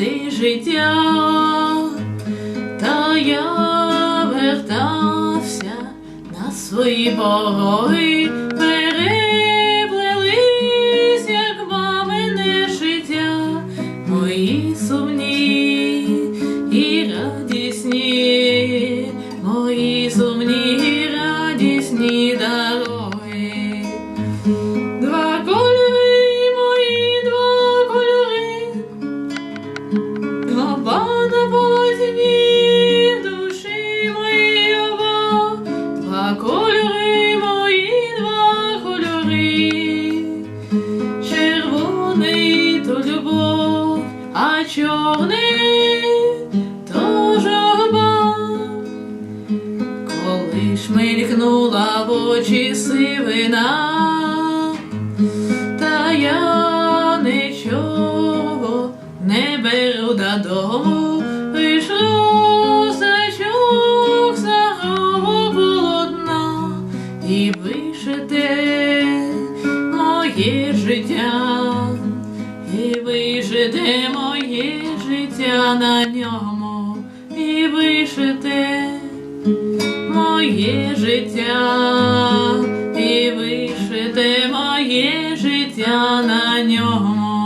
Безвісти життя, та я вертався на свої пороги, два кольори мої, два кольори, червоний то любов, а чорний то журба. Коли шмелькнула в очі сивина, та я нічого не беру додому, лиш і вишите моє життя, і вишите моє життя на ньому, і вишите моє життя, і вишите моє життя на ньому.